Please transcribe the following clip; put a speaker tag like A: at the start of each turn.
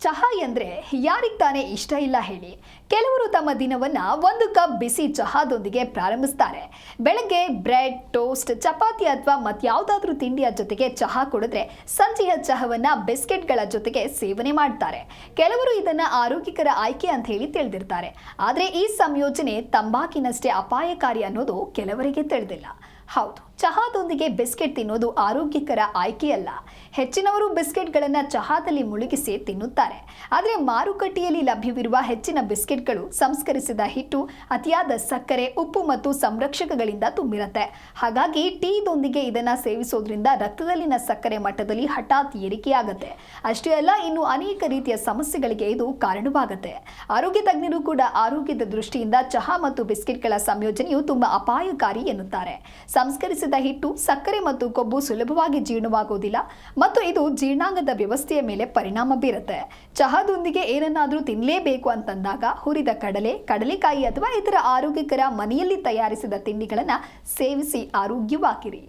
A: ಚಹಾ ಎಂದ್ರೆ ಯಾರಿಗೆ ತಾನೇ ಇಷ್ಟ ಇಲ್ಲ ಹೇಳಿ. ಕೆಲವರು ತಮ್ಮ ದಿನವನ್ನ ಒಂದು ಕಪ್ ಬಿಸಿ ಚಹಾದೊಂದಿಗೆ ಪ್ರಾರಂಭಿಸ್ತಾರೆ. ಬೆಳಗ್ಗೆ ಬ್ರೆಡ್, ಟೋಸ್ಟ್, ಚಪಾತಿ ಅಥವಾ ಮತ್ಯಾವುದಾದ್ರೂ ತಿಂಡಿಯ ಜೊತೆಗೆ ಚಹಾ ಕುಡಿದ್ರೆ ಸಂಜೆಯ ಚಹಾವನ್ನ ಬಿಸ್ಕೆಟ್ಗಳ ಜೊತೆಗೆ ಸೇವನೆ ಮಾಡ್ತಾರೆ. ಕೆಲವರು ಇದನ್ನ ಆರೋಗ್ಯಕರ ಆಯ್ಕೆ ಅಂತ ಹೇಳಿ ತಿಳಿದಿರ್ತಾರೆ. ಆದ್ರೆ ಈ ಸಂಯೋಜನೆ ತಂಬಾಕಿನಷ್ಟೇ ಅಪಾಯಕಾರಿ ಅನ್ನೋದು ಕೆಲವರಿಗೆ ತಿಳಿದಿಲ್ಲ. ಹೌದು, ಚಹಾದೊಂದಿಗೆ ಬಿಸ್ಕೆಟ್ ತಿನ್ನೋದು ಆರೋಗ್ಯಕರ ಆಯ್ಕೆಯಲ್ಲ. ಹೆಚ್ಚಿನವರು ಬಿಸ್ಕೆಟ್ಗಳನ್ನು ಚಹಾದಲ್ಲಿ ಮುಳುಗಿಸಿ ತಿನ್ನುತ್ತಾರೆ. ಆದರೆ ಮಾರುಕಟ್ಟೆಯಲ್ಲಿ ಲಭ್ಯವಿರುವ ಹೆಚ್ಚಿನ ಬಿಸ್ಕೆಟ್ಗಳು ಸಂಸ್ಕರಿಸಿದ ಹಿಟ್ಟು, ಅತಿಯಾದ ಸಕ್ಕರೆ, ಉಪ್ಪು ಮತ್ತು ಸಂರಕ್ಷಕಗಳಿಂದ ತುಂಬಿರುತ್ತೆ. ಹಾಗಾಗಿ ಟೀದೊಂದಿಗೆ ಇದನ್ನು ಸೇವಿಸೋದ್ರಿಂದ ರಕ್ತದಲ್ಲಿನ ಸಕ್ಕರೆ ಮಟ್ಟದಲ್ಲಿ ಹಠಾತ್ ಏರಿಕೆಯಾಗುತ್ತೆ. ಅಷ್ಟೇ ಅಲ್ಲ, ಇನ್ನು ಅನೇಕ ರೀತಿಯ ಸಮಸ್ಯೆಗಳಿಗೆ ಇದು ಕಾರಣವಾಗುತ್ತೆ. ಆರೋಗ್ಯ ತಜ್ಞರು ಕೂಡ ಆರೋಗ್ಯದ ದೃಷ್ಟಿಯಿಂದ ಚಹಾ ಮತ್ತು ಬಿಸ್ಕೆಟ್ಗಳ ಸಂಯೋಜನೆಯು ತುಂಬಾ ಅಪಾಯಕಾರಿ ಎನ್ನುತ್ತಾರೆ. ಸಂಸ್ಕರಿಸಿದ ಹಿಟ್ಟು ಸಕ್ಕರೆ ಮತ್ತು ಕೊಬ್ಬು ಸುಲಭವಾಗಿ ಜೀರ್ಣವಾಗುವುದಿಲ್ಲ ಮತ್ತು ಇದು ಜೀರ್ಣಾಂಗದ ವ್ಯವಸ್ಥೆಯ ಮೇಲೆ ಪರಿಣಾಮ ಬೀರುತ್ತೆ. ಚಹಾದೊಂದಿಗೆ ಏನನ್ನಾದರೂ ತಿನ್ನಲೇಬೇಕು ಅಂತಂದಾಗ ಹುರಿದ ಕಡಲೆ, ಕಡಲೆಕಾಯಿ ಅಥವಾ ಇತರ ಆರೋಗ್ಯಕರ ಮನೆಯಲ್ಲಿ ತಯಾರಿಸಿದ ತಿಂಡಿಗಳನ್ನು ಸೇವಿಸಿ ಆರೋಗ್ಯವಾಗಿರಿ.